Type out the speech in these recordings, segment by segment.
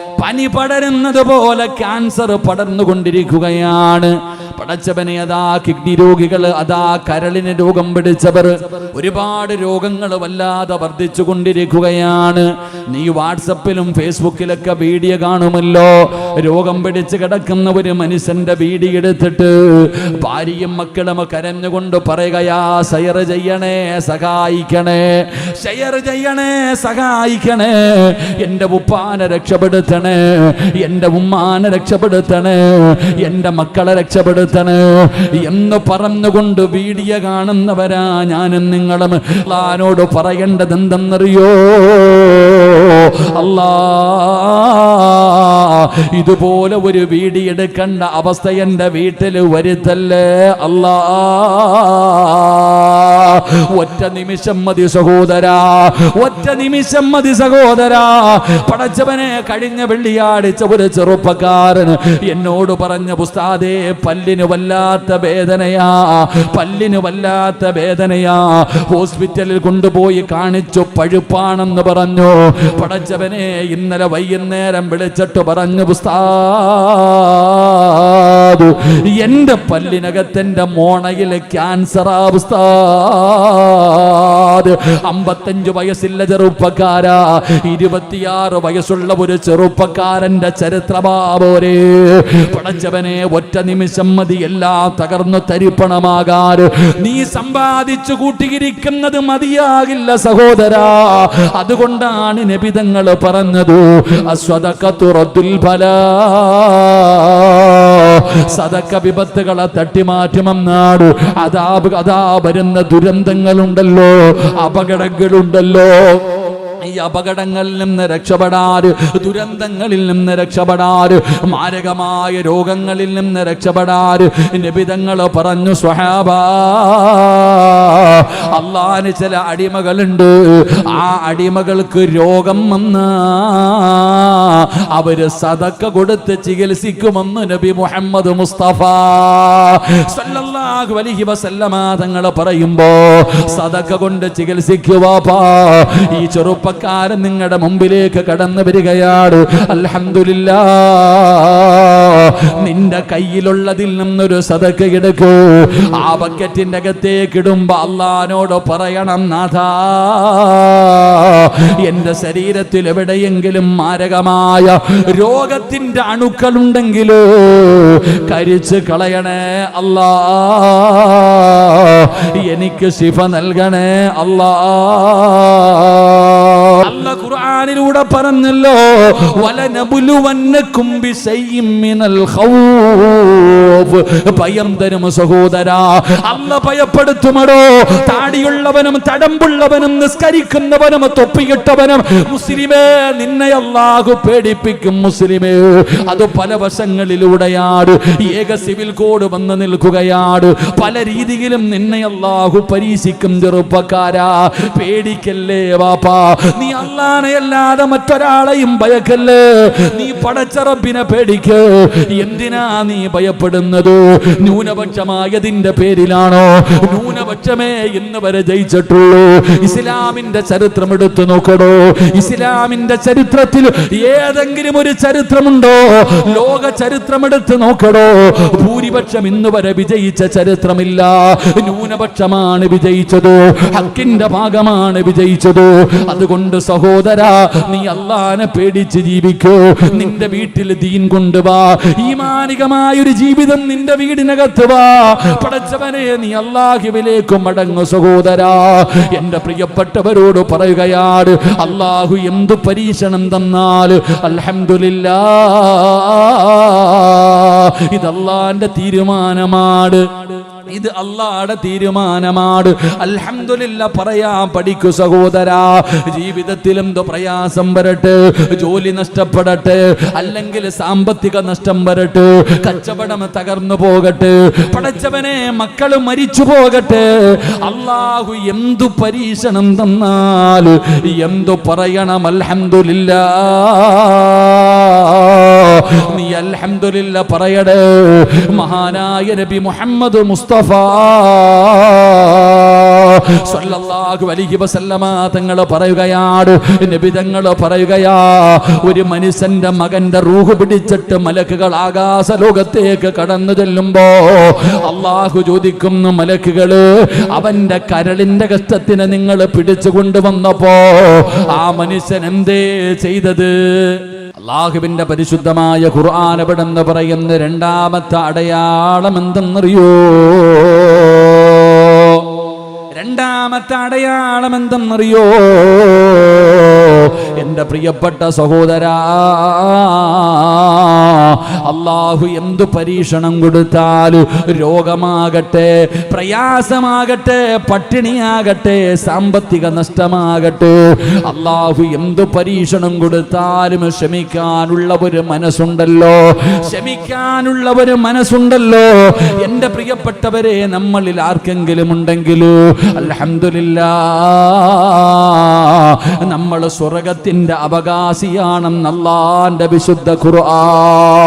പനി പടരുന്നത് പോലെ ക്യാൻസർ പടർന്നുകൊണ്ടിരിക്കുകയാണ്. പടച്ചവനെ അതാ കിഡ്നി രോഗികൾ അതാ കരളിന് രോഗം പിടിച്ചവർ. ഒരുപാട് രോഗങ്ങൾ വല്ലാതെ വർദ്ധിച്ചു കൊണ്ടിരിക്കുകയാണ്. നീ വാട്സപ്പിലും ഫേസ്ബുക്കിലൊക്കെ വീഡിയോ കാണുമല്ലോ. രോഗം പിടിച്ച് കിടക്കുന്ന ഒരു മനുഷ്യന്റെ വീഡിയോ എടുത്തിട്ട് ഭാര്യയും മക്കളും കരഞ്ഞുകൊണ്ട് പറയുകയാ സയർ ചെയ്യണേ സഹായിക്കണേ ഷെയർ ചെയ്യണേ സഹായിക്കണേ എന്റെ ഉപ്പാനെ രക്ഷപ്പെടുത്തണേ എന്റെ ഉമ്മാനെ രക്ഷപ്പെടുത്തണേ എന്റെ മക്കളെ രക്ഷപ്പെടുത്തണേ എന്ന് പറഞ്ഞുകൊണ്ട് വീഡിയോ കാണുന്നവരാ ഞാനും നിങ്ങളും. അള്ളാനോട് പറയേണ്ടത് എന്തെന്നറിയോ അല്ലാ ഇതുപോലെ ഒരു വീഡിയോ എടുക്കേണ്ട അവസ്ഥ എന്റെ വീട്ടിൽ വരുത്തല്ലേ? അല്ലാ. ഒറ്റ നിമിഷം മതി സഹോദരാ ഒറ്റ നിമിഷം മതി സഹോദരാ. പടച്ചവനെ കഴിഞ്ഞ വെള്ളിയാഴ്ച ഒരു ചെറുപ്പക്കാരൻ എന്നോട് പറഞ്ഞ പുസ്താദേ പല്ലിന് വല്ലാത്ത വേദനയാ പല്ലിന് വല്ലാത്ത വേദനയാ. ഹോസ്പിറ്റലിൽ കൊണ്ടുപോയി കാണിച്ചു പഴുപ്പാണെന്ന് പറഞ്ഞു. പടച്ചവനെ ഇന്നലെ വൈകുന്നേരം വിളിച്ചിട്ട് പറഞ്ഞു എന്റെ പല്ലിനകത്തെ മോണയിലെ ക്യാൻസറാ ഉസ്താദ്. അമ്പത്തഞ്ച് വയസ്സില്ല ചെറുപ്പക്കാരാ. ഇരുപത്തിയാറ് വയസ്സുള്ള ഒരു ചെറുപ്പക്കാരന്റെ ചരിത്രമാവോരെ പടച്ചവനെ ഒറ്റ നിമിഷം മതി എല്ലാം തകർന്നു തരിപ്പണമാകാൻ. നീ സമ്പാദിച്ചു കൂട്ടിയിരിക്കുന്നത് മതിയാകില്ല സഹോദരാ. അതുകൊണ്ടാണ് നബിതങ്ങൾ പറഞ്ഞത് അസ്വതക്കത്തുറത്തുൽ ഫല സദക്ക വിപത്തുകളെ തട്ടിമാറ്റുമെന്നാട് അതാ അതാ വരുന്ന ദുരന്തങ്ങളുണ്ടല്ലോ അപകടങ്ങളുണ്ടല്ലോ. ഈ അപകടങ്ങളിൽ നിന്ന് രക്ഷപ്പെടാറ് ദുരന്തങ്ങളിൽ നിന്ന് രക്ഷപ്പെടാറ് മാരകമായ രോഗങ്ങളിൽ നിന്ന് രക്ഷപ്പെടാറ്. നിബിതങ്ങൾ പറഞ്ഞു സ്വഹാബ അള്ളാന് ചില അടിമകളുണ്ട്. ആ അടിമകൾക്ക് രോഗം വന്ന അവർ സതക്ക കൊടുത്ത് ചികിത്സിക്കുമെന്ന് നബി മുഹമ്മദ് മുസ്തഫ സല്ലല്ലാഹു അലൈഹി വസല്ലമ തങ്ങൾ പറയുമ്പോ സതക്ക കൊണ്ട് ചികിത്സിക്കുവാപ്പാ ഈ ചെറുപ്പക്കാരൻ നിങ്ങളുടെ മുമ്പിലേക്ക് കടന്നു വരികയാണ് അൽഹംദുലില്ലാ. നിന്റെ കയ്യിലുള്ളതിൽ നിന്നൊരു സതക്ക് എടുക്കൂ. ആ ബക്കറ്റിന്റെ അകത്തേക്ക് ഇടുമ്പോ അള്ളഹാനോട് പറയണം നാഥാ എന്റെ ശരീരത്തിൽ എവിടെയെങ്കിലും മാരകമായ രോഗത്തിന്റെ അണുക്കളുണ്ടെങ്കിലോ കരിച്ച് കളയണേ അല്ലാ. എനിക്ക് ശിഫ നൽകണേ അല്ലാ. അല്ല ഖുർആനിലൂടെ പറഞ്ഞല്ലോ വലനബുലുവന്നക്കും ബിശൈഇൻ മിനൽ ഖൗഫ്. ഭയം തരും സഹോദരാ അല്ല ഭയപ്പെടുത്തുമടോ താടിയുള്ളവനും തടമ്പുള്ളവനും നിസ്കരിക്കുന്നവനും തൊപ്പിയിട്ടവനും മുസ്ലിമേ നിന്നെ അല്ലാഹു പേടിപ്പിക്കും മുസ്ലിമേ. അത് പല വശങ്ങളിലൂടെയാണ് ഏക സിവിൽ കോഡ് വന്ന് നിൽക്കുകയാണ് പല രീതിയിലും നിന്നെ അല്ലാഹു പരീക്ഷിക്കും ചെറുപ്പക്കാരാ. പേടിക്കല്ലേ വാപ്പാ നീ അല്ലാനെ അല്ലാതെ മറ്റൊരാളെയും ഭയക്കല്ലേ? നീ പടച്ചറപ്പിനെ പേടിക്ക്. എന്തിനാ നീ ഭയപ്പെടുന്നത്? ന്യൂനപക്ഷമായതിന്റെ പേരിലാണോ? ന്യൂനപക്ഷമേ ഇന്ന് വരെ ജയിച്ചിട്ടുള്ളൂ. ഇസ്ലാമിന്റെ ചരിത്രം എടുത്തു നോക്കടോ. ഇസ്ലാമിന്റെ ചരിത്രത്തിൽ ഏതെങ്കിലും ഒരു ചരിത്രമുണ്ടോ? ലോക ചരിത്രം എടുത്ത് നോക്കടോ. ഭൂരിപക്ഷം ഇന്ന് വരെ വിജയിച്ച ചരിത്രമില്ല. ന്യൂനപക്ഷമാണ് വിജയിച്ചത്. ഹക്കിന്റെ ഭാഗമാണ് വിജയിച്ചത്. അതുകൊണ്ട് സഹോദര നീ അള്ളാനെ പേടിച്ച് ജീവിക്കൂ. നിന്റെ വീട്ടിൽ ദീൻ കൊണ്ടുവാ ഈ ഒരു ജീവിതം നിന്റെ വീടിനകത്ത് വാ. പടച്ചവനെ നീ അള്ളാഹുവിലേക്ക് മടങ്ങു സഹോദരാ. എന്റെ പ്രിയപ്പെട്ടവരോട് പറയുകയാണ് അള്ളാഹു എന്തു പരീക്ഷണം തന്നാൽ? അലഹമില്ല ഇതല്ലാന്റെ തീരുമാനമാണ്. ഇത് അള്ളാടെ തീരുമാനമാണ്. അൽഹംദുലില്ല പറയാ പഠിക്കു സഹോദരാ. ജീവിതത്തിൽ പ്രയാസം വരട്ടെ ജോലി നഷ്ടപ്പെടട്ടെ അല്ലെങ്കിൽ സാമ്പത്തിക നഷ്ടം വരട്ടെ കച്ചവടം തകർന്നു പോകട്ടെ പടച്ചവനെ മക്കൾ മരിച്ചു പോകട്ടെ. അള്ളാഹു എന്തു പരീക്ഷണം തന്നാൽ എന്തു പറയണം അൽഹംദുലില്ല. നീ അൽഹംദുലില്ല പറയടേ. മഹാനായ നബി മുഹമ്മദ് മുസ്തഫ. സ്വല്ലല്ലാഹു അലൈഹി വസല്ലമ തങ്ങൾ പറയുകയാണ് നബി തങ്ങൾ പറയുകയാ ഒരു മനുഷ്യന്റെ മകന്റെ റൂഹ് പിടിച്ചിട്ട് മലക്കുകൾ ആകാശ ലോകത്തേക്ക് കടന്നു ചെല്ലുമ്പോ അള്ളാഹു ചോദിക്കുന്നു മലക്കുകൾ അവന്റെ കരളിന്റെ കഷ്ടത്തിന് നിങ്ങൾ പിടിച്ചു കൊണ്ടുവന്നപ്പോ ആ മനുഷ്യൻ എന്തേ ചെയ്തത്? അള്ളാഹുവിന്റെ പരിശുദ്ധമായ ഖുർആൻ എവിടെന്ന് പറയുന്ന രണ്ടാമത്തെ അടയാളം എന്തെന്നറിയോ? രണ്ടാമത്തെ അടയാളം എന്തെന്നറിയോ? എന്റെ പ്രിയപ്പെട്ട സഹോദരാ അള്ളാഹു എന്തു പരീക്ഷണം കൊടുത്താലും രോഗമാകട്ടെ പ്രയാസമാകട്ടെ പട്ടിണിയാകട്ടെ സാമ്പത്തിക നഷ്ടമാകട്ടെ. അള്ളാഹു എന്തു പരീക്ഷണം കൊടുത്താലും ക്ഷമിക്കാനുള്ള ഒരു മനസ്സുണ്ടല്ലോ. ക്ഷമിക്കാനുള്ള ഒരു മനസ്സുണ്ടല്ലോ. എന്റെ പ്രിയപ്പെട്ടവരെ നമ്മളിൽ ആർക്കെങ്കിലും ഉണ്ടെങ്കിലോ അൽഹംദുലില്ലാ നമ്മൾ സ്വർഗത്തിന്റെ അവകാശിയാണെന്ന് അള്ളാന്റെ വിശുദ്ധ ഖുർആൻ.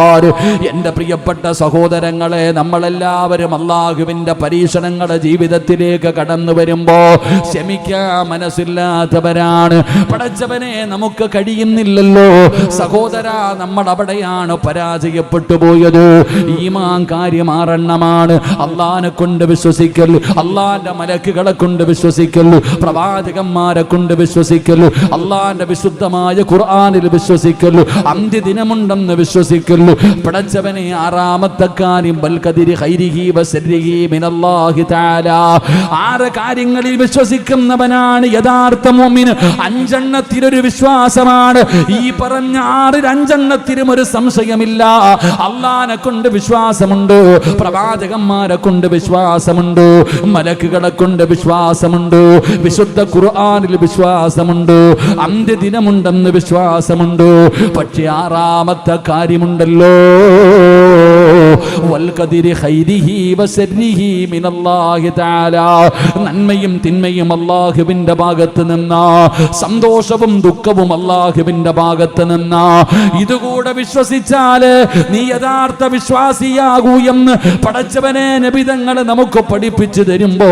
എന്റെ പ്രിയപ്പെട്ട സഹോദരങ്ങളെ നമ്മളെല്ലാവരും അള്ളാഹുവിന്റെ പരീക്ഷണങ്ങളുടെ ജീവിതത്തിലേക്ക് കടന്നു വരുമ്പോൾ ക്ഷമിക്കാൻ മനസ്സില്ലാത്തവരാണ്. പടച്ചവനെ നമുക്ക് കഴിയുന്നില്ലല്ലോ. സഹോദര നമ്മൾ അവിടെയാണ് പരാജയപ്പെട്ടു പോയത്. ഈമാൻ കാര്യം ആറെണ്ണമാണ് അള്ളാനെ കൊണ്ട് വിശ്വസിക്കൽ അള്ളാന്റെ മലക്കുകളെ കൊണ്ട് വിശ്വസിക്കൽ പ്രവാചകന്മാരെ കൊണ്ട് വിശ്വസിക്കൽ അള്ളാന്റെ വിശുദ്ധമായ ഖുർആാനിൽ വിശ്വസിക്കൽ അന്ത്യദിനമുണ്ടെന്ന് വിശ്വസിക്കൽ പടച്ചവനെ ആറാമത്തെ കാര്യം ബൽകദിരി ഹൈരിഹി വസരിഹി മിനല്ലാഹി തആല. ആറ് കാര്യങ്ങളിൽ വിശ്വസിക്കുന്നവനാണ് യഥാർത്ഥ മുഅ്മിൻ. അഞ്ചെണ്ണത്തിലൊരു വിശ്വാസമാണ്. ഈ പറഞ്ഞ ആറിൽ അഞ്ചെണ്ണത്തിലും ഒരു സംശയമില്ല. അള്ളാനെ കൊണ്ട് വിശ്വാസമുണ്ട് പ്രവാചകന്മാരെ കൊണ്ട് വിശ്വാസമുണ്ട് മലക്കുകളെ കൊണ്ട് വിശ്വാസമുണ്ട് വിശുദ്ധ ഖുർആനിൽ വിശ്വാസമുണ്ട് അന്ത്യദിനമുണ്ടെന്ന് വിശ്വാസമുണ്ട്. പക്ഷെ ആറാമത്തെ കാര്യമുണ്ടല്ലോ. Lord. നന്മയും തിന്മയും അള്ളാഹുവിന്റെ ഭാഗത്ത് നിന്നാ. സന്തോഷവും ദുഃഖവും അള്ളാഹുവിന്റെ ഭാഗത്ത് നിന്നാ. ഇതുകൂടെ വിശ്വസിച്ചാൽ നീ യഥാർത്ഥ വിശ്വാസിയാകൂ എന്ന് പടച്ചവനെ നബിതങ്ങൾ നമുക്ക് പഠിപ്പിച്ചു തരുമ്പോ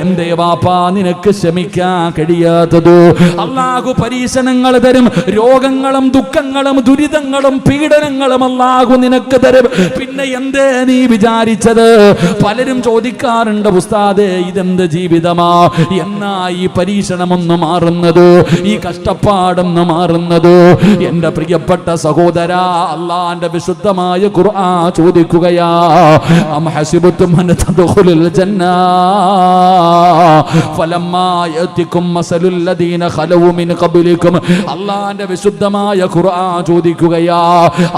എന്തേ വാപ്പാ നിനക്ക് ക്ഷമിക്കാൻ കഴിയാത്തത്? അള്ളാഹു പരീക്ഷണങ്ങൾ തരും രോഗങ്ങളും ദുഃഖങ്ങളും ദുരിതങ്ങളും പീഡനങ്ങളും അള്ളാഹു നിനക്ക് തരും. പിന്നെ എന്തേ നീ വിചാരിച്ചത്? പലരും ചോദിക്കാറുണ്ട് ഉസ്താദേ ഇതെന്ത് ജീവിതമാ? എന്നാ ഈ പരീക്ഷണമൊന്ന് മാറുന്നത്? ഈ കഷ്ടപ്പാടൊന്ന് മാറുന്നത്? എന്റെ പ്രിയപ്പെട്ട സഹോദര അള്ളാന്റെ വിശുദ്ധമായ ഖുർആ ചോദിക്കുകയാ അം അള്ളാന്റെ വിശുദ്ധമായ ഖുർആൻ ചോദിക്കുകയാ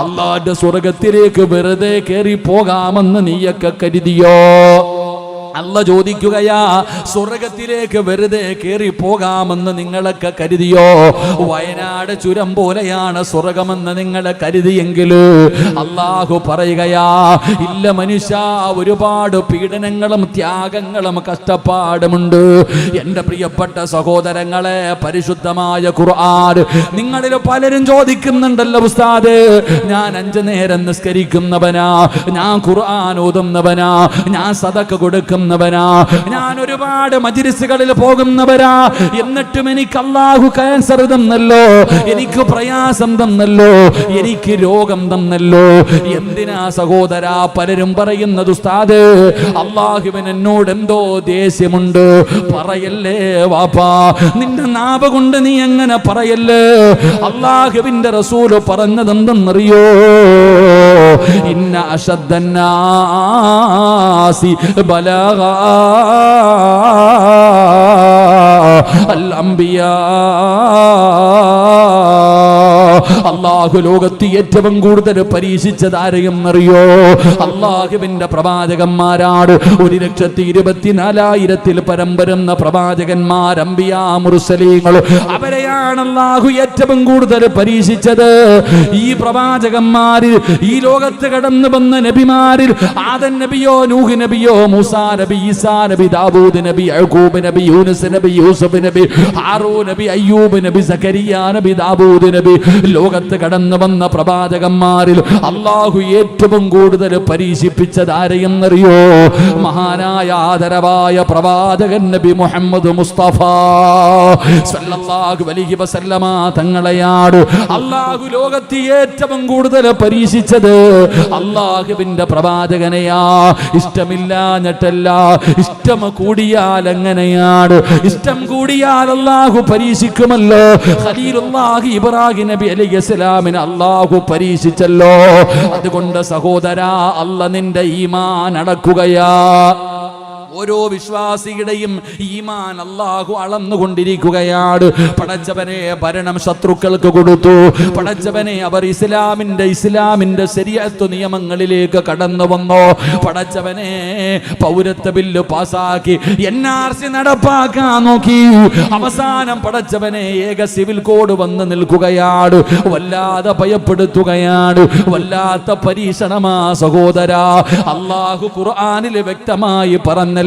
അള്ളാന്റെ സ്വർഗത്തിലേക്ക് വെറുതെ കയറി പോകാമെന്ന് നീയൊക്കെ കരുതിയോ? അല്ല ചോദിക്കുകയാ സ്വർഗത്തിലേക്ക് വെറുതെ കയറി പോകാമെന്ന് നിങ്ങളൊക്കെ കരുതിയോ? വയനാട് ചുരം പോലെയാണ് സ്വർഗമെന്ന് നിങ്ങൾ കരുതിയെങ്കിൽ അള്ളാഹു പറയുകയാ ഇല്ല മനുഷ്യ ഒരുപാട് പീഡനങ്ങളും ത്യാഗങ്ങളും കഷ്ടപ്പാടുമുണ്ട്. എന്റെ പ്രിയപ്പെട്ട സഹോദരങ്ങളെ പരിശുദ്ധമായ ഖുർആൻ നിങ്ങളിൽ പലരും ചോദിക്കുന്നുണ്ടല്ലോ ഉസ്താദ്. ഞാൻ അഞ്ചു നേരം നിസ്കരിക്കുന്നവനാ ഞാൻ ഖുർആൻ ഓതുന്നവനാ ഞാൻ സദക്ക കൊടുക്കുന്നവനാ ഞാൻ ഒരുപാട് മജിരിസുകളിൽ പോകുന്നവരാ. എന്നിട്ടും എനിക്ക് അള്ളാഹു ക്യാൻസർ തന്നല്ലോ. എനിക്ക് പ്രയാസം തന്നല്ലോ. എനിക്ക് രോഗം തന്നല്ലോ. എന്തിനാ സഹോദര പലരും പറയുന്നത് ഉസ്താദ്? അള്ളാഹുവിന് എന്നോട് എന്തോ ദേഷ്യമുണ്ട്. പറയല്ലേ വാപ്പാ. നിന്റെ നാവ് കൊണ്ട് നീ എങ്ങനെ പറയല്ലേ? അള്ളാഹുവിന്റെ റസൂൽ പറഞ്ഞതെന്തെന്നറിയോ? ഇന്ന ഇന്ന ഫാസി ബലഹ അൽ അംബിയാ. അള്ളാഹു ലോകത്ത് ഏറ്റവും കൂടുതൽ പരീക്ഷിച്ചത് ആരെയും അറിയോ അള്ളാഹുവിന്റെ പ്രവാചകന്മാരാണ്. ഒരു ലക്ഷത്തി ഇരുപത്തിനാലായിരത്തിൽ പരം വരുന്ന പ്രവാചകന്മാർ അമ്പിയാ മുറുസലീങ്ങൾ അവരെയാണ് അള്ളാഹു ഏറ്റവും കൂടുതൽ പരീക്ഷിച്ചത്. ഈ പ്രവാചകന്മാരിൽ ഈ ലോകത്ത് കടന്നു വന്ന നബിമാരിൽ ആദൻ നബിയോ നൂഹ് നബിയോ മൂസാ നബി ഈസാ നബി ദാവൂദ് നബി യഹൂബ് നബി യൂനുസ് നബി യൂസഫ് നബി ഹാറൂ നബി അയ്യൂബ് നബി സക്കരിയ നബി ദാവൂദ് നബി ലോകത്ത് കടന്നു വന്ന പ്രവാചകന്മാരിൽ അള്ളാഹു ഏറ്റവും കൂടുതൽ പരീക്ഷിപ്പിച്ചത് ആരെയെന്നറിയോ? മഹാനായ ആദരവായ പ്രവാചകൻ നബി മുഹമ്മദ് മുസ്തഫ സല്ലല്ലാഹു അലൈഹി വസല്ലമ തങ്ങളെയാണ് അള്ളാഹു ലോകത്ത് ഏറ്റവും കൂടുതൽ പരീക്ഷിച്ചത് അള്ളാഹുവിന്റെ പ്രവാചകനെയാ. ഇഷ്ടമില്ലാഞ്ഞിട്ടല്ല ഇഷ്ടം കൂടിയാൽ എങ്ങനെയാണ് ഇഷ്ടം കൂടിയാൽ അള്ളാഹു പരീക്ഷിക്കുമല്ലോ. ഖലീലുല്ലാഹി ഇബ്രാഹിം നബി അലൈഹി ഇസ്ലാമിന് അള്ളാഹു പരീക്ഷിച്ചല്ലോ. അതുകൊണ്ട് സഹോദരാ അല്ല നിന്റെ ഈമാൻ അടക്കുകയാ. ഓരോ വിശ്വാസിയുടെയും ഈമാൻ അള്ളാഹു അളന്നുകൊണ്ടിരിക്കുകയാണ്. പടച്ചവനെ ഭരണം ശത്രുക്കൾക്ക് കൊടുത്തു. പടച്ചവനെ അവർ ഇസ്ലാമിന്റെ ഇസ്ലാമിന്റെ ശരിയത്വ നിയമങ്ങളിലേക്ക് കടന്നു വന്നോ. പടച്ചവനെ പൗരത്വ ബില്ല് പാസാക്കി എൻ ആർ സി നടപ്പാക്കാൻ നോക്കി. അവസാനം പടച്ചവനെ ഏക സിവിൽ കോഡ് വന്ന് നിൽക്കുകയാണ്. വല്ലാതെ ഭയപ്പെടുത്തുകയാണ്. വല്ലാത്ത പരീക്ഷണമാ സഹോദര. അള്ളാഹു ഖുർആനിൽ വ്യക്തമായി പറഞ്ഞല്ലോ.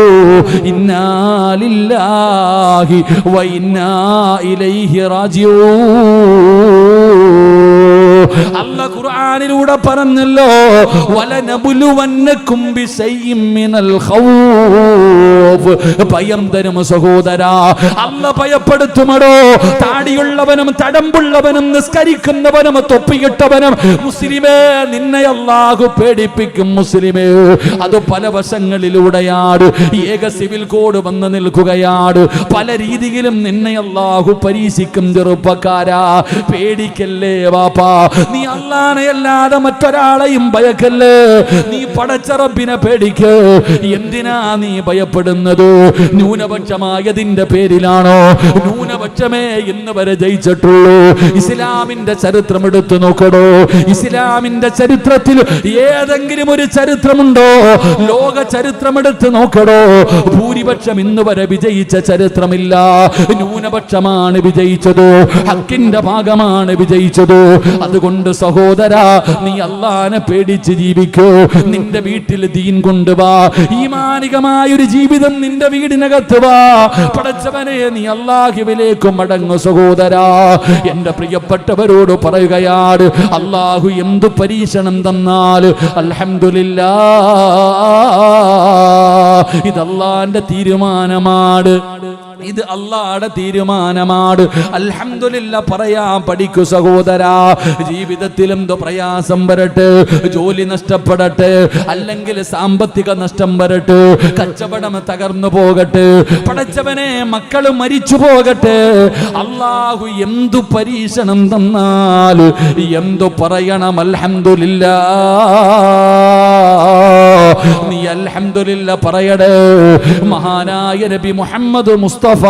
ഇന്നാലില്ലാഹി വൈന്നാ ഇലൈഹി റാജിഊ. അല്ലാഹു ഖുർആൻ ഖുർആനിലൂടെ പറഞ്ഞല്ലോ വലനബുലുവന്നക്കും ബിശൈഇം മിനൽ ഖൗഫ്. ഭയം തരും സഹോദരാ അല്ല ഭയപ്പെടുത്തുമടോ താടിയുള്ളവനും തടമ്പുള്ളവനും നിസ്കരിക്കുന്നവനും തൊപ്പിയിട്ടവനും മുസ്ലിമേ നിന്നെ അല്ലാഹു പേടിപ്പിക്കും മുസ്ലിമേ. അത് പല വശങ്ങളിലൂടെയാണ് ഏക സിവിൽ കോഡ് വന്ന് നിൽക്കുകയാണ് പല രീതിയിലും നിന്നെ അല്ലാഹു പരീക്ഷിക്കും ചെറുപ്പക്കാരാ. പേടിക്കല്ലേ വാപ്പാ നീ അല്ലാനെ അല്ലാതെ മറ്റൊരാളെയും ഭയക്കല്ലേ? നീ പടച്ചറബിനെ പേടിക്ക്. എന്തിനാ നീ ഭയപ്പെടുന്നത്? ന്യൂനപക്ഷമായതിന്റെ പേരിലാണോ? ന്യൂനപക്ഷമേ ഇന്ന് വരെ ജയിച്ചിട്ടുള്ളൂ. ഇസ്ലാമിന്റെ ചരിത്രം എടുത്തു നോക്കടോ. ഇസ്ലാമിന്റെ ചരിത്രത്തിൽ ഏതെങ്കിലും ഒരു ചരിത്രമുണ്ടോ? ലോക ചരിത്രം എടുത്തു നോക്കടോ. ഭൂരിപക്ഷം ഇന്ന് വരെ വിജയിച്ച ചരിത്രമില്ല. ന്യൂനപക്ഷമാണ് വിജയിച്ചത്. ഹക്കിന്റെ ഭാഗമാണ് വിജയിച്ചത്. അതുകൊണ്ട് സഹോദര നീ അള്ളാനെ പേടിച്ച് ജീവിക്കൂ. നിന്റെ വീട്ടിൽ ദീൻ കൊണ്ടുവാ ഈ ഒരു ജീവിതം നിന്റെ വീടിനകത്ത് വാ. പടച്ചവനെ നീ അള്ളാഹുവിലേക്ക് മടങ്ങു സഹോദരാ. എന്റെ പ്രിയപ്പെട്ടവരോട് പറയുകയാണ് അള്ളാഹു എന്തു പരീക്ഷണം തന്നാൽ? അൽഹംദുലില്ലാ. ഇത് അള്ളാന്റെ തീരുമാനമാണ്. ഇത് അള്ളാടെ തീരുമാനമാണ്. അൽഹംദുലില്ല പറയാൻ പഠിക്കു സഹോദരാ ജീവിതത്തിൽ എന്തോ പ്രയാസം വരട്ടെ ജോലി നഷ്ടപ്പെടട്ടെ അല്ലെങ്കിൽ സാമ്പത്തിക നഷ്ടം വരട്ടെ കച്ചവടം തകർന്നു പോകട്ടെ പടച്ചവനെ മക്കൾ മരിച്ചു പോകട്ടെ. അള്ളാഹു എന്തു പരീക്ഷണം തന്നാൽ എന്തു പറയണം അൽഹംദുലില്ല. നീ അൽഹംദുലില്ല പറയടേ. മഹാനായ നബി മുഹമ്മദ് മുസ്തഫ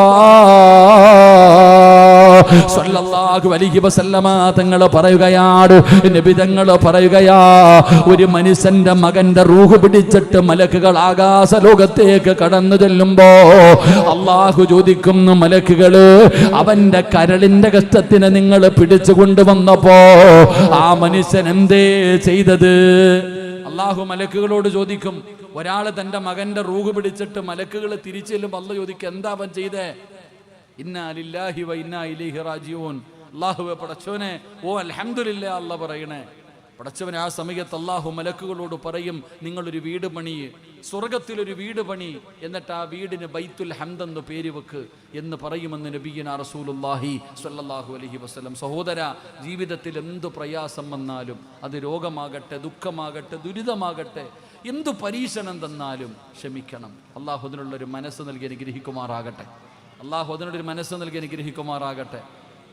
സല്ലല്ലാഹു അലൈഹി വസല്ലമ തങ്ങൾ പറയുകയാണ് നബി തങ്ങൾ പറയുകയാ ഒരു മനുഷ്യന്റെ മകന്റെ റൂഹ് പിടിച്ചിട്ട് മലക്കുകൾ ആകാശ ലോകത്തേക്ക് കടന്നു ചെല്ലുമ്പോ അള്ളാഹു ചോദിക്കുന്നു മലക്കുകൾ അവന്റെ കരളിന്റെ കഷ്ടത്തിന് നിങ്ങൾ പിടിച്ചു കൊണ്ടുവന്നപ്പോ ആ മനുഷ്യൻ എന്തേ ചെയ്തത്? അള്ളാഹു മലക്കുകളോട് ചോദിക്കും ഒരാൾ തന്റെ മകന്റെ റൂഹ് പിടിച്ചിട്ട് മലക്കുകൾ തിരിച്ചെല്ലും അള്ള ചോദിക്കും എന്താ അവൻ ചെയ്തേ? ഇന്നാലില്ലാഹി വ ഇന്നാ ഇലൈഹി റാജിഊൻ. അല്ലാഹുവേ പടച്ചവനെ ഓ അൽഹംദുലില്ലാ അല്ല പറയണേ. പടച്ചവനെ ആ സമയത്ത് അള്ളാഹു മലക്കുകളോട് പറയും നിങ്ങളൊരു വീട് പണി സ്വർഗത്തിലൊരു വീട് പണി എന്നിട്ട് ആ വീടിന് ബൈത്തുൽ ഹംദെന്ന് പേര് വെക്ക് എന്ന് പറയുമെന്ന് നബീന റസൂലുല്ലാഹി സല്ലാഹു അലഹി വസ്ലം സഹോദര ജീവിതത്തിൽ എന്ത് പ്രയാസം വന്നാലും അത് രോഗമാകട്ടെ ദുഃഖമാകട്ടെ ദുരിതമാകട്ടെ എന്തു പരീക്ഷണം തന്നാലും ക്ഷമിക്കണം. അള്ളാഹു അതിനുള്ളൊരു മനസ്സ് നൽകി അനുഗ്രഹിക്കുമാറാകട്ടെ. അള്ളാഹു അതിനോടൊരു മനസ്സ് നൽകി അനുഗ്രഹിക്കുമാറാകട്ടെ.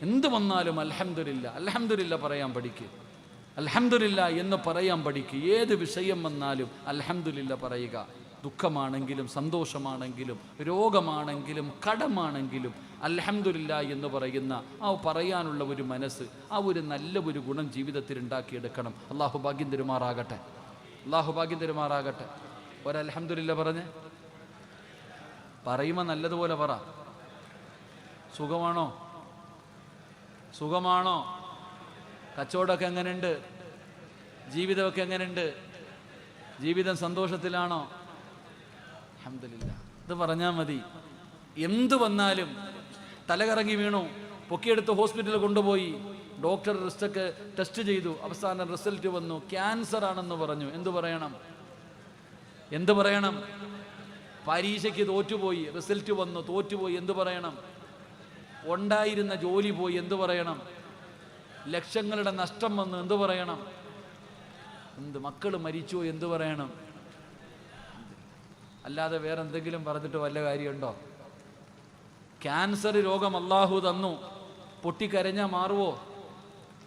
എന്ത് വന്നാലും അൽഹംദുലില്ല അൽഹംദുലില്ല പറയാൻ പഠിക്കുക അൽഹംദുലില്ല എന്ന് പറയാൻ പഠിക്കുക ഏത് വിഷയം വന്നാലും അലഹമില്ല പറയുക. ദുഃഖമാണെങ്കിലും സന്തോഷമാണെങ്കിലും രോഗമാണെങ്കിലും കടമാണെങ്കിലും അലഹമില്ല എന്ന് പറയുന്ന ആ പറയാനുള്ള ഒരു മനസ്സ് ആ ഒരു നല്ല ഒരു ഗുണം ജീവിതത്തിൽ ഉണ്ടാക്കിയെടുക്കണം. അള്ളാഹു ഭാഗ്യം തെരുമാറാകട്ടെ. അള്ളാഹു ഭാഗ്യം തെരുമാറാകട്ടെ. ഒരലഹമില്ല പറഞ്ഞ്. പറയുമ്പോൾ നല്ലതുപോലെ പറ. സുഖമാണോ? സുഖമാണോ? കച്ചവടമൊക്കെ എങ്ങനെയുണ്ട്? ജീവിതമൊക്കെ എങ്ങനെയുണ്ട്? ജീവിതം സന്തോഷത്തിലാണോ? അഹമ്മദില്ല ഇത് പറഞ്ഞാൽ മതി. എന്തു വന്നാലും തലകറങ്ങി വീണു പൊക്കിയെടുത്ത് ഹോസ്പിറ്റലിൽ കൊണ്ടുപോയി ഡോക്ടർ റിസ്റ്റൊക്കെ ടെസ്റ്റ് ചെയ്തു അവസാനം റിസൾട്ട് വന്നു ക്യാൻസർ ആണെന്ന് പറഞ്ഞു. എന്തു പറയണം? എന്തു പറയണം? പരീക്ഷയ്ക്ക് തോറ്റുപോയി റിസൾട്ട് വന്നു തോറ്റുപോയി എന്തു പറയണം? ഉണ്ടായിരുന്ന ജോലി പോയി എന്തു പറയണം? ലക്ഷങ്ങളുടെ നഷ്ടം വന്ന് എന്തു പറയണം? എന്ത് മക്കൾ മരിച്ചു എന്തു പറയണം? അല്ലാതെ വേറെ എന്തെങ്കിലും പറഞ്ഞിട്ട് വല്ല കാര്യമുണ്ടോ? ക്യാൻസർ രോഗം അള്ളാഹു തന്നു. പൊട്ടിക്കരഞ്ഞാൽ മാറുവോ?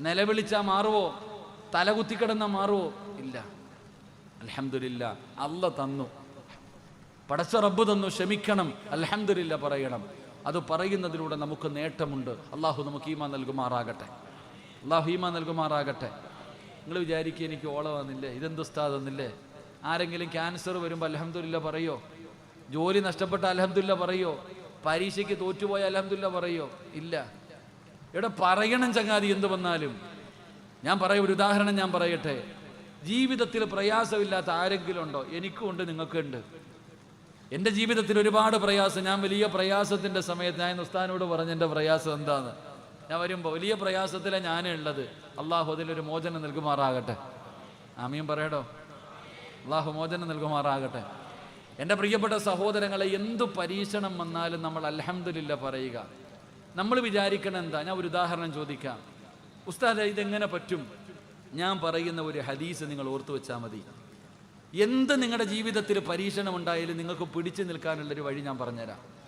നിലവിളിച്ചാ മാറുവോ? തലകുത്തിക്കിടന്നാൽ മാറുവോ? ഇല്ല. അലഹമില്ല അല്ല തന്നു. പടച്ച റബ്ബ് തന്നു ക്ഷമിക്കണം. അലഹമില്ല പറയണം. അത് പറയുന്നതിലൂടെ നമുക്ക് നേട്ടമുണ്ട്. അള്ളാഹു നമുക്ക് ഈമാ നൽകുമാറാകട്ടെ. അള്ളാഹു ഹീമ നൽകുമാറാകട്ടെ. നിങ്ങൾ വിചാരിക്കുക എനിക്ക് ഓള വന്നില്ലേ ഇതെന്ത് ഉസ്താദെന്നില്ലേ ആരെങ്കിലും ക്യാൻസർ വരുമ്പോൾ അലഹമില്ല പറയോ? ജോലി നഷ്ടപ്പെട്ട അലഹമില്ല പറയോ? പരീക്ഷയ്ക്ക് തോറ്റുപോയ അലഹമില്ല പറയോ? ഇല്ല. ഇവിടെ പറയണം ചങ്ങാതി എന്ത് വന്നാലും. ഞാൻ പറയും ഒരു ഉദാഹരണം ഞാൻ പറയട്ടെ. ജീവിതത്തിൽ പ്രയാസമില്ലാത്ത ആരെങ്കിലും ഉണ്ടോ? എനിക്കും ഉണ്ട് നിങ്ങൾക്കുണ്ട് എന്റെ ജീവിതത്തിൽ ഒരുപാട് പ്രയാസം ഞാൻ വലിയ പ്രയാസത്തിന്റെ സമയത്ത് ഞാൻ ഉസ്താനോട് പറഞ്ഞ എന്റെ പ്രയാസം എന്താന്ന്? ഞാൻ വരുമ്പോൾ വലിയ പ്രയാസത്തിലാണ് ഞാനുള്ളത് അള്ളാഹു അതിലൊരു മോചനം നൽകുമാറാകട്ടെ. ആമിയും പറയടോ? അള്ളാഹു മോചനം നൽകുമാറാകട്ടെ. എന്റെ പ്രിയപ്പെട്ട സഹോദരങ്ങളെ എന്തു പരീക്ഷണം വന്നാലും നമ്മൾ അലഹമില്ല പറയുക. നമ്മൾ വിചാരിക്കണം എന്താ? ഞാൻ ഒരു ഉദാഹരണം ചോദിക്കാം. ഉസ്താദ് ഇതെങ്ങനെ പറ്റും? ഞാൻ പറയുന്ന ഒരു ഹദീസ് നിങ്ങൾ ഓർത്തു വെച്ചാൽ മതി. എന്ത് നിങ്ങളുടെ ജീവിതത്തിൽ പരീക്ഷണം ഉണ്ടായാലും നിങ്ങൾക്ക് പിടിച്ചു നിൽക്കാനുള്ളൊരു വഴി ഞാൻ പറഞ്ഞുതരാം.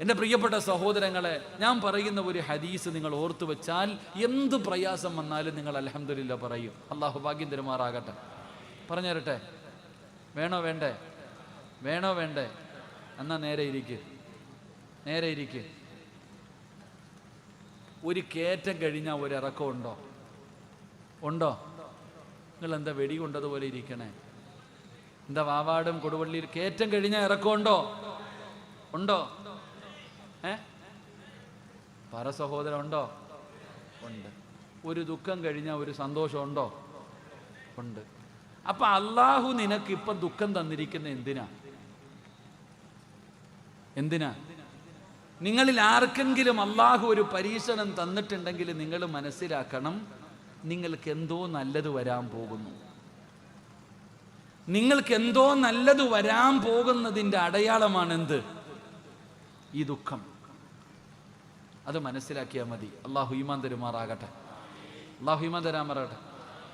എന്റെ പ്രിയപ്പെട്ട സഹോദരങ്ങളെ ഞാൻ പറയുന്ന ഒരു ഹദീസ് നിങ്ങൾ ഓർത്തു വെച്ചാൽ എന്ത് പ്രയാസം വന്നാലും നിങ്ങൾ അലഹമില്ല പറയും. അള്ളാഹു ഭാഗ്യം തരുമാറാകട്ടെ. പറഞ്ഞു തരട്ടെ വേണോ വേണ്ടേ? വേണോ വേണ്ടേ? എന്നാ നേരെ ഇരിക്ക്. നേരെ ഇരിക്ക്. ഒരു കയറ്റം കഴിഞ്ഞാൽ ഒരു ഇറക്കം ഉണ്ടോ? ഉണ്ടോ? നിങ്ങൾ എന്താ വെടി കൊണ്ടതുപോലെ ഇരിക്കണേ? എന്താ വാവാടും കൊടുവള്ളിയിൽ കയറ്റം കഴിഞ്ഞാൽ ഇറക്കമുണ്ടോ ഉണ്ടോ? ഏ? പര സഹോദരൻ ഉണ്ടോ. ഒരു ദുഃഖം കഴിഞ്ഞാൽ ഒരു സന്തോഷം ഉണ്ടോ? അപ്പൊ അള്ളാഹു നിനക്ക് ഇപ്പം ദുഃഖം തന്നിരിക്കുന്ന എന്തിനാ? എന്തിനാ? നിങ്ങളിൽ ആർക്കെങ്കിലും അള്ളാഹു ഒരു പരീക്ഷണം തന്നിട്ടുണ്ടെങ്കിൽ നിങ്ങൾ മനസ്സിലാക്കണം നിങ്ങൾക്ക് എന്തോ നല്ലത് വരാൻ പോകുന്നു. നിങ്ങൾക്ക് എന്തോ നല്ലത് വരാൻ പോകുന്നതിന്റെ അടയാളമാണ് എന്ത് ഈ ദുഃഖം. അത് മനസ്സിലാക്കിയാൽ മതി. അള്ളാഹു ഈമാൻ തരുമാറാകട്ടെ. അള്ളാഹു ഈമാൻ തരാമാറാകട്ടെ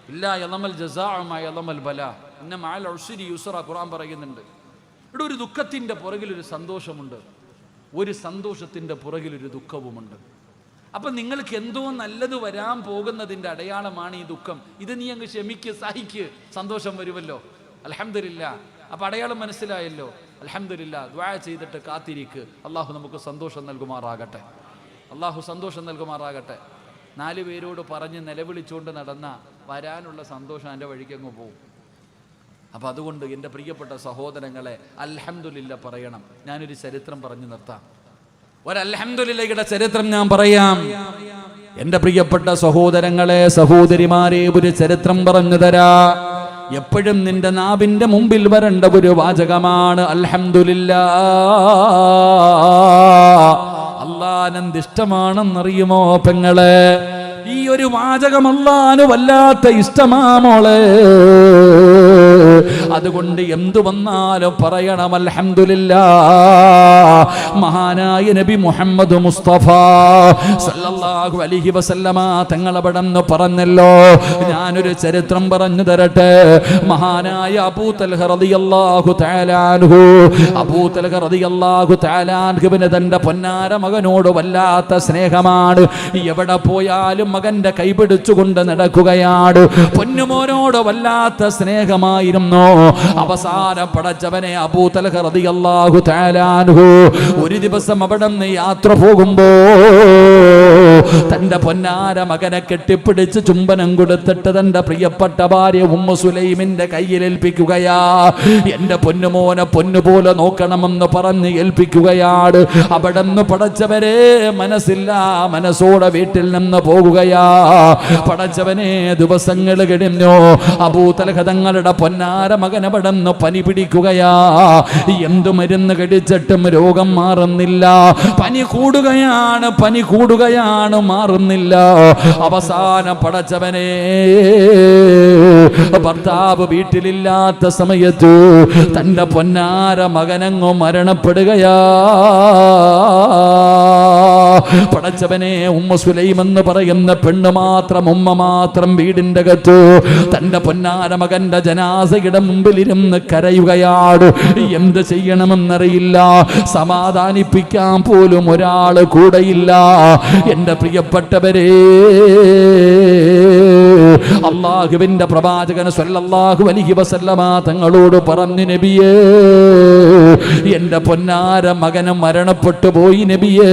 ഇല്ല യലമൽ ജസാമായ എളമൽ ബല. എന്നെ മാൽ ഒഴ്സിരി യുസറ ഖുറാൻ പറയുന്നുണ്ട്. ഇവിടെ ഒരു ദുഃഖത്തിന്റെ പുറകിലൊരു സന്തോഷമുണ്ട്. ഒരു സന്തോഷത്തിന്റെ പുറകിലൊരു ദുഃഖവുമുണ്ട്. അപ്പം നിങ്ങൾക്ക് എന്തോ നല്ലത് വരാൻ പോകുന്നതിന്റെ അടയാളമാണ് ഈ ദുഃഖം. ഇത് നീ അങ്ങ് ക്ഷമിക്ക് സഹിക്ക്. സന്തോഷം വരുമല്ലോ. അലഹമില്ല അപ്പം അടയാളം മനസ്സിലായല്ലോ. അലഹമില്ല ദ്വാ ചെയ്തിട്ട് കാത്തിരിക്ക്. അള്ളാഹു നമുക്ക് സന്തോഷം നൽകുമാറാകട്ടെ. അള്ളാഹു സന്തോഷം നൽകുമാറാകട്ടെ. നാല് പേരോട് പറഞ്ഞ് നിലവിളിച്ചുകൊണ്ട് നടന്ന വരാനുള്ള സന്തോഷം എന്റെ വഴിക്കങ്ങ് പോവും. അപ്പം അതുകൊണ്ട് എന്റെ പ്രിയപ്പെട്ട സഹോദരങ്ങളെ അലഹമില്ല പറയണം. ഞാനൊരു ചരിത്രം പറഞ്ഞു നിർത്താം. ഒരൽഹമില്ലയുടെ ചരിത്രം ഞാൻ പറയാം. എന്റെ പ്രിയപ്പെട്ട സഹോദരങ്ങളെ സഹോദരിമാരെ ഒരു ചരിത്രം പറഞ്ഞു തരാ. എപ്പോഴും നിന്റെ നാവിന്റെ മുമ്പിൽ വരേണ്ട ഒരു വാചകമാണ് അലഹമില്ല അള്ളാനന്ത് ഇഷ്ടമാണെന്നറിയുമോ പെങ്ങളെ? ഈ ഒരു വാചകം അള്ളാന് വല്ലാത്ത ഇഷ്ടമാ മോളെ. അതുകൊണ്ട് എന്തു വന്നാലും പറയണം അൽഹംദുലില്ലാ മഹാനായ നബി മുഹമ്മദ് മുസ്തഫ സല്ലല്ലാഹു അലൈഹി വസല്ലമ തങ്ങളവിടെന്ന് പറഞ്ഞല്ലോ. ഞാനൊരു ചരിത്രം പറഞ്ഞു തരട്ടെ. മഹാനായ അബൂ തൽഹ റളിയല്ലാഹു താലാൻഹുവിന് അബൂ തൽഹ റളിയല്ലാഹു തന്റെ പൊന്നാര മകനോട് വല്ലാത്ത സ്നേഹമാണ്. എവിടെ പോയാലും മകന്റെ കൈപിടിച്ചുകൊണ്ട് നടക്കുകയാണ്. പൊന്നുമോനോട് വല്ലാത്ത സ്നേഹമായിരുന്നു. അവസാനം പടച്ചവനെ അബൂതലഹു ഒരു ദിവസം അവിടെ നിന്ന് യാത്ര പോകുമ്പോ തന്റെ പൊന്നാര മകനെ കെട്ടിപ്പിടിച്ച് ചുംബനം കൊടുത്തിട്ട് തന്റെ പ്രിയപ്പെട്ട ഭാര്യ ഉമ്മ സുലൈമിന്റെ കയ്യിൽ ഏൽപ്പിക്കുകയാ. എന്റെ പൊന്നുമോനെ പൊന്നുപോലെ നോക്കണമെന്ന് പറഞ്ഞ് ഏൽപ്പിക്കുകയാണ് അവിടെ നിന്ന് പടച്ചവരെ മനസ്സില്ല മനസ്സോടെ വീട്ടിൽ നിന്ന് പോകുകയാ. പടച്ചവനെ ദിവസങ്ങൾ കഴിഞ്ഞു. അഭൂതലഹതങ്ങളുടെ പൊന്നാര അവിടെ നിന്ന് പനി പിടിക്കുകയാ. എന്തു മരുന്ന് കടിച്ചിട്ടും രോഗം മാറുന്നില്ല. പനി കൂടുകയാണ് പനി കൂടുകയാണ്. മാറുന്നില്ല. അവസാനം പടച്ചവനെ ഭർത്താവ് വീട്ടിലില്ലാത്ത സമയത്ത് തന്റെ പൊന്നാര മകനങ്ങോ മരണപ്പെടുകയാ. പടച്ചവനെ ഉമ്മ സുലൈം എന്ന് പറയുന്ന പെണ്ണ് മാത്രം ഉമ്മ മാത്രം വീടിന്റെ അകത്ത്. തന്റെ പൊന്നാര മകന്റെ ജനാസയുടെ മുമ്പിലിരുന്ന് കരയുകയാണ് എന്ത് ചെയ്യണമെന്നറിയില്ല. സമാധാനിപ്പിക്കാൻ പോലും ഒരാൾ കൂടെയില്ല. എന്റെ പ്രിയപ്പെട്ടവരെ അള്ളാഹുവിന്റെ പ്രവാചകൻ സല്ലല്ലാഹു അലിഹി വസല്ലമ തങ്ങളോട് പറഞ്ഞു നബിയേ എന്റെ പൊന്നാര മകന് മരണപ്പെട്ടു പോയി നബിയേ.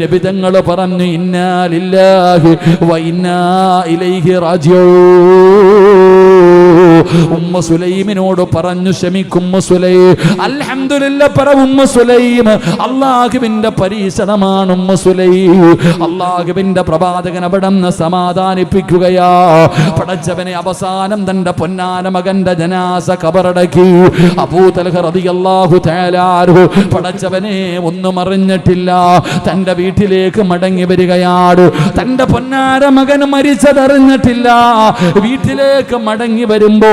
നബി തങ്ങൾ പറഞ്ഞു ഇന്നാലില്ലാഹി വ ഇന്നാ ഇലൈഹി റാജിഊ ഉമ്മ സുലൈമിനോട് പറഞ്ഞു ക്ഷമിക്കും സുലൈ. അൽഹംദുലില്ല പറ ഉമ്മ സുലൈം. അള്ളാഹുവിന്റെ പരീക്ഷണമാണ് ഉമ്മ സുലൈ. അള്ളാഹുവിന്റെ പ്രവാചകൻ അവിടെ നിന്ന് സമാധാനിപ്പിക്കുകയാ. പടച്ചവനെ അവസാനം തന്റെ പൊന്നാന മകന്റെ ജനാസ കബറടക്കി. അബൂതൽഹ പടച്ചവനെ ഒന്നും അറിഞ്ഞിട്ടില്ല. തന്റെ വീട്ടിലേക്ക് മടങ്ങി വരികയാണ്. തന്റെ പൊന്നാര മകൻ മരിച്ചതറിഞ്ഞിട്ടില്ല. വീട്ടിലേക്ക് മടങ്ങി വരുമ്പോ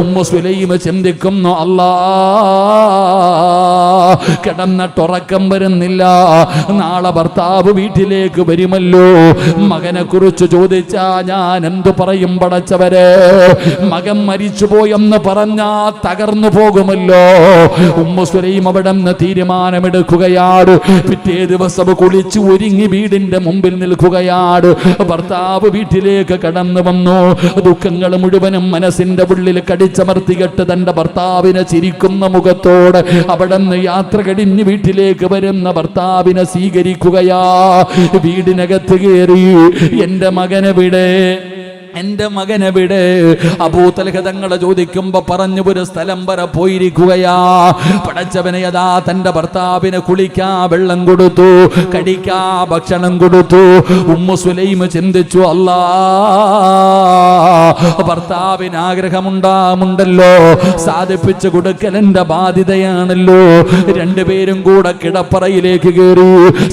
ഉമ്മ സുലൈമ ചിന്തിക്കുന്നു അല്ലാ കിടന്നിട്ടുറക്കം വരുന്നില്ല. നാളെ ഭർത്താവ് വീട്ടിലേക്ക് വരുമല്ലോ. മകനെ കുറിച്ച് ചോദിച്ചാ ഞാൻ എന്തു പറയും പടച്ചവരെ? മകൻ മരിച്ചുപോയെന്ന് പറഞ്ഞാ തകർന്നു പോകുമല്ലോ. ഉമ്മ സുലൈം അവിടെ നിന്ന് തീരുമാനമെടുക്കുകയാണ്. പിറ്റേ ദിവസം കുളിച്ച് ഒരുങ്ങി വീടിന്റെ മുമ്പിൽ നിൽക്കുകയാണ്. ഭർത്താവ് വീട്ടിലേക്ക് കടന്നു വന്നു. ദുഃഖങ്ങൾ മുഴുവനും മനസ്സിന്റെ ഉള്ളിൽ കടിച്ചമർത്തികെട്ട് തന്റെ ഭർത്താവിനെ ചിരിക്കുന്ന മുഖത്തോട് അവിടെ നിന്ന് യാത്ര കഴിഞ്ഞ് വീട്ടിലേക്ക് വരുന്ന ഭർത്താവിനെ സ്വീകരിക്കുകയാ. വീടിനകത്ത് കയറി എന്റെ മകനെവിടെ എന്റെ മകനെവിടെ അഭൂതലഹതങ്ങളെ ചോദിക്കുമ്പോൾ പറഞ്ഞു ഒരു സ്ഥലം വരെ പോയിരിക്കുകയാ. പടച്ചവനെ യഥാ തന്റെ ഭർത്താവിനെ കുളിക്കാ വെള്ളം കൊടുത്തു കടിക്കാ ഭക്ഷണം കൊടുത്തു. ഉമ്മ സുലൈമ ചിന്തിച്ചു അല്ലാ. ഭർത്താവിന് ആഗ്രഹമുണ്ടാമുണ്ടല്ലോ സാധിപ്പിച്ച് കൊടുക്കൽ എന്റെ ബാധ്യതയാണല്ലോ. രണ്ടുപേരും കൂടെ കിടപ്പറയിലേക്ക് കയറി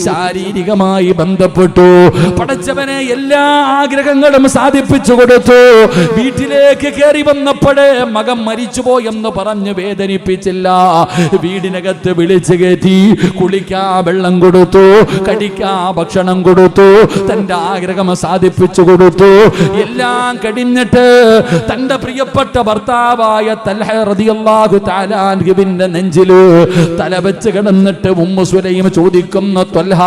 ശാരീരികമായി ബന്ധപ്പെട്ടു. പടച്ചവനെ എല്ലാ ആഗ്രഹങ്ങളും സാധിപ്പിച്ചു കൊടുത്തു. വീട്ടിലേക്ക് കയറി വന്നപ്പോഴേ മകൻ മരിച്ചുപോയെന്ന് പറഞ്ഞു വേദനിപ്പിച്ചില്ല. വീടിനകത്ത് വിളിച്ചു കയറ്റി കുളിക്കാ വെള്ളം കൊടുത്തു കടിക്കാ ഭക്ഷണം കൊടുത്തു തന്റെ ആഗ്രഹം സാധിപ്പിച്ചു കൊടുത്തു. എല്ലാം കഴിഞ്ഞിട്ട് തന്റെ പ്രിയപ്പെട്ട ഭർത്താവായ തൽഹ അൻഹുവിന്റെ നെഞ്ചിൽ തല വെച്ച് കിടന്നിട്ട് ഉമ്മു സുലൈം ചോദിക്കുന്നു ത്വൽഹ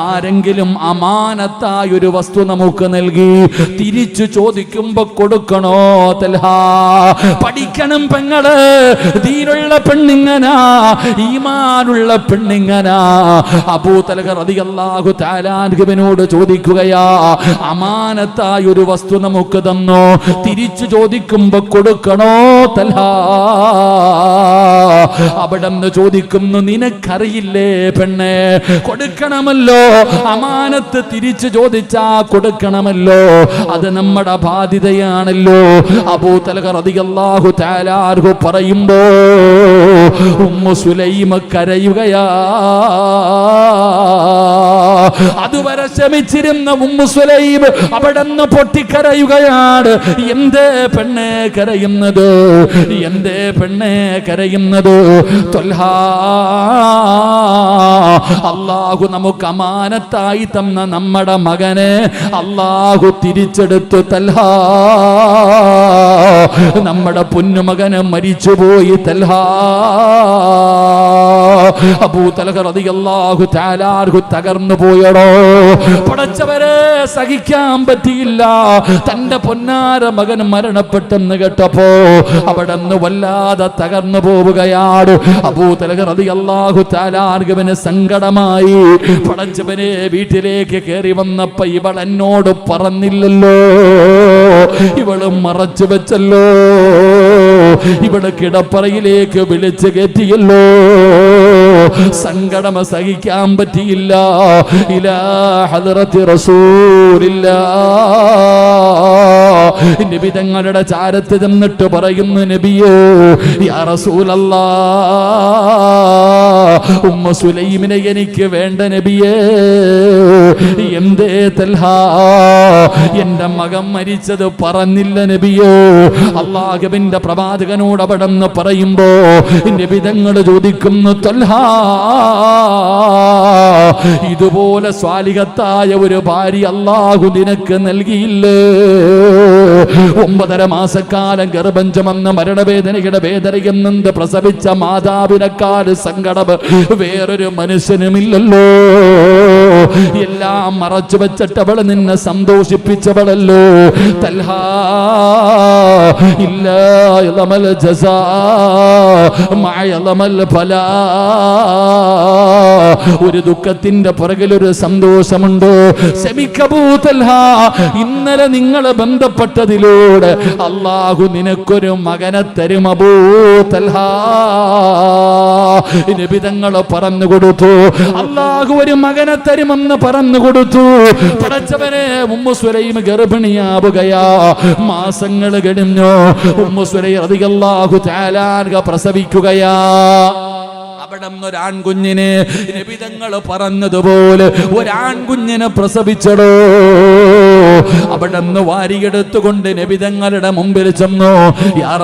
ആരെങ്കിലും അമാനത്തായ ഒരു വസ്തു നമുക്ക് നൽകി തിരിച്ചു ചോദിക്കുമ്പോ കൊടുക്കണോ തൽഹാ? പഠിക്കണം പെങ്ങൾ ദീനുള്ള പെണ്ണിങ്ങനാ ഈമാനുള്ള പെണ്ണിങ്ങനാ. അബൂ തലഹ റളിയല്ലാഹു തആല അൻഹുവിനോട് ചോദിക്കുകയാ അമാനത്തായ ഒരു വസ്തു നമുക്ക് തന്നോ? തിരിച്ചു ചോദിക്കുമ്പോ കൊടുക്കണോ തൽഹ? അവിടെ നിന്ന് ചോദിക്കുന്നു നിനക്കറിയില്ലേ പെണ്ണെ കൊടുക്കണമല്ലോ. അമാനത്ത് തിരിച്ചു ചോദിച്ചാ കൊടുക്കണമല്ലോ. അത് നമ്മുടെ ബാധ്യതയാണല്ലോ. അബൂ താലാർഹു പറയുമ്പോ ഉമ്മു സുലൈമ കരയുകയാ. അതുവരെ ശമിച്ചിരുന്ന ഉമ്മു സുലൈം അവിടെ നിന്ന് പൊട്ടിക്കരയുകയാണ്. എന്തേ പെണ്ണെ കരയുന്നത്? എന്തേ പെണ്ണെ കരയുന്നത്. അള്ളാഹു നമുക്ക് അമാനത്തായി തന്ന നമ്മുടെ മകനെ അള്ളാഹു തിരിച്ചെടുത്ത്. തൽഹാ നമ്മുടെ പൊന്നുമകന് മരിച്ചുപോയി. തൽഹാ. അബൂ തലഹ റളിയല്ലാഹു തആലാഹു തകർന്നു പോയടോ. പടച്ചവരെ സഹിക്കാൻ പറ്റിയില്ല. തന്റെ പൊന്നാര മകൻ മരണപ്പെട്ടെന്ന് കേട്ടപ്പോ അവിടെ വല്ലാതെ തകർന്നു പോവുകയാണ് അബൂ തലഹ റളിയല്ലാഹു തആലാഹുവിന് സങ്കടമായി. പടച്ചവനെ വീട്ടിലേക്ക് കയറി വന്നപ്പോ ഇവൾ എന്നോട് പറഞ്ഞില്ലല്ലോ. ഇവൾ മറച്ചു വെച്ചല്ലോ. ഇവൾ കിടപ്പറയിലേക്ക് വിളിച്ചു കയറ്റിയല്ലോ സങ്കടം സഹിക്കാൻ പറ്റിയില്ല. ഇലാ ഹദ്റത്തി റസൂലില്ല. നബി തങ്ങളുടെ ചാരത്ത് ചെന്നിട്ട് പറയുന്നു നബിയോ യാ റസൂലല്ലാ ഉമ്മ സുലൈമിനെ എനിക്ക് വേണ്ട നബിയേ. എന്തേ തൽഹാ എന്റെ മകൻ മരിച്ചത് പറഞ്ഞില്ല നബിയോ. അള്ളാഹുവിന്റെ പ്രവാചകനോട് അവിടെ നിന്ന് പറയുമ്പോ എന്റെ വിധങ്ങൾ ചോദിക്കുന്നു ഇതുപോലെ സ്വാലികത്തായ ഒരു ഭാര്യ അള്ളാഹു നിനക്ക് നൽകിയില്ലേ? ഒമ്പതര മാസക്കാലം ഗർഭം ചുമന്ന് മരണവേദനയുടെ വേദനയെന്നത് പ്രസവിച്ച മാതാവിനെക്കാൾ സങ്കടം വേറൊരു മനുഷ്യനുമില്ലല്ലോ. എല്ലാം മറച്ചു വെച്ചിട്ട് അവൾ നിന്നെ സന്തോഷിപ്പിച്ചവളല്ലോ. തൽഹാ ഒരു ദുഃഖത്തിന്റെ പുറകിൽ ഒരു സന്തോഷമുണ്ട്? ഇന്നലെ നിങ്ങൾ ബന്ധപ്പെട്ടതിലൂടെ അള്ളാഹു നിനക്കൊരു മകനെ തരും അബൂതൽഹ നിബിതങ്ങൾ പറഞ്ഞു കൊടുത്തു അള്ളാഹു ഒരു മകനെ തരുമെന്ന് പറഞ്ഞു കൊടുത്തു പടച്ചവനെ ഉമ്മു സുലൈം ഗർഭിണിയാവുകയാ. മാസങ്ങൾ കഴിഞ്ഞു. ഉമ്മു അധികം പ്രസവിക്കുകയാ. അവിടെ ഒരാൺകുഞ്ഞിനെ നിബിതങ്ങൾ പറഞ്ഞതുപോലെ ഒരാൺകുഞ്ഞിനെ പ്രസവിച്ചടോ. അവിടെ നിന്ന് വാരിയെടുത്തുകൊണ്ട് നബിതങ്ങളുടെ മുമ്പിൽ ചെന്നു. യാ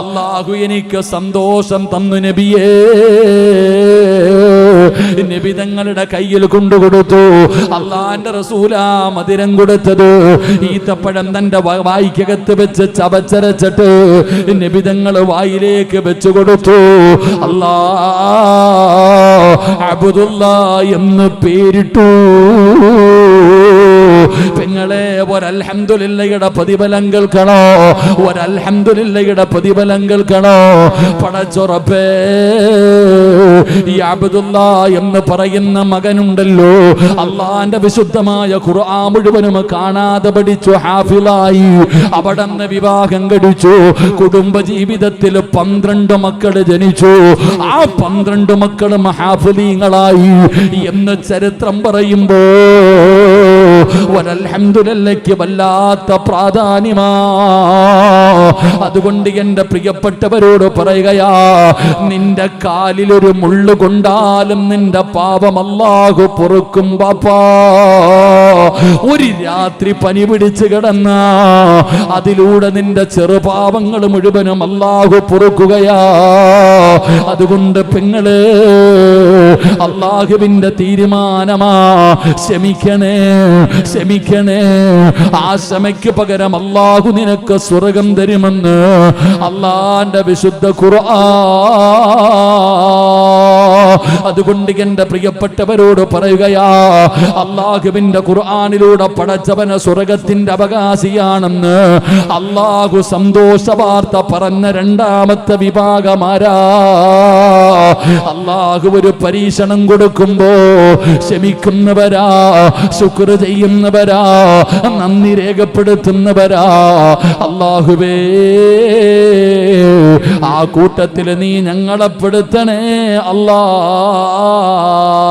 അള്ളാഹു എനിക്ക് സന്തോഷം തന്നു നബിയേ. നബിതങ്ങളുടെ കയ്യിൽ കൊണ്ടുകൊടുത്തു. അള്ളാന്റെ റസൂലാ മധുരം കൊടുത്തത്. ഈത്തപ്പഴം തന്റെ വായിക്കകത്ത് വെച്ച് ചവച്ചരച്ചിട്ട് നിബിതങ്ങൾ വായിലേക്ക് വെച്ചു കൊടുത്തു. അല്ലാ അബുദുല്ല എന്ന് പേരിട്ടു. പെങ്ങളെ ഒരൽഹംദുലില്ലയുടെ പ്രതിഫലം കേൾക്കണോ? ഒരൽഹംദുലില്ലയുടെ പ്രതിഫലം കേൾക്കണോ? പടച്ചുറപ്പേ അബ്ദുല്ല എന്ന് പറയുന്ന മകനുണ്ടല്ലോ. അള്ളാന്റെ വിശുദ്ധമായ ഖുർആൻ മുഴുവനും കാണാതെ പഠിച്ചു ഹാഫിലായി അവിടെ നിന്ന് വിവാഹം കഴിച്ചു. കുടുംബ ജീവിതത്തിൽ പന്ത്രണ്ട് മക്കൾ ജനിച്ചു. ആ പന്ത്രണ്ട് മക്കളും ഹാഫിലീങ്ങളായി എന്ന് ചരിത്രം പറയുമ്പോ ഒരൽഹംദുലില്ലയ്ക്ക് വല്ലാത്ത പ്രാധാന്യമാ. അതുകൊണ്ട് എന്റെ പ്രിയപ്പെട്ടവരോട് പറയുകയാ നിന്റെ കാലിലൊരു മുള്ളു കൊണ്ടാലും നിന്റെ പാപം അല്ലാഹു പൊറുക്കും പാപ്പാ ഒരു രാത്രി പനി പിടിച്ച് കിടന്ന അതിലൂടെ നിന്റെ ചെറുപാപങ്ങൾ മുഴുവനും അല്ലാഹു പൊറുക്കുകയാ. അതുകൊണ്ട് പെങ്ങൾ അള്ളാഹുവിന്റെ തീരുമാനമാ ക്ഷമിക്കണേ. ക്ഷമിക്കണേ. ആ ക്ഷമയ്ക്ക് പകരം അള്ളാഹു നിനക്ക് സ്വർഗം തരുമെന്ന് അള്ളാന്റെ വിശുദ്ധ ഖുർആ അതുകൊണ്ട് എന്റെ പ്രിയപ്പെട്ടവരോട് പറയുകയാ അള്ളാഹുവിന്റെ ഖുർആാനിലൂടെ പടച്ചവന സ്വർഗത്തിന്റെ അവകാശിയാണെന്ന് അള്ളാഹു സന്തോഷ വാർത്ത പറഞ്ഞ രണ്ടാമത്തെ വിഭാഗമാരാ അള്ളാഹു ഒരു പരീക്ഷണം കൊടുക്കുമ്പോ ക്ഷമിക്കുന്നവരാ ശുക്ർ ചെയ്യുന്നവരാ നന്ദി രേഖപ്പെടുത്തുന്നവരാ. അള്ളാഹുവേ ആ കൂട്ടത്തിൽ നീ ഞങ്ങളെ പെടുത്തണേ അല്ലാ. 啊。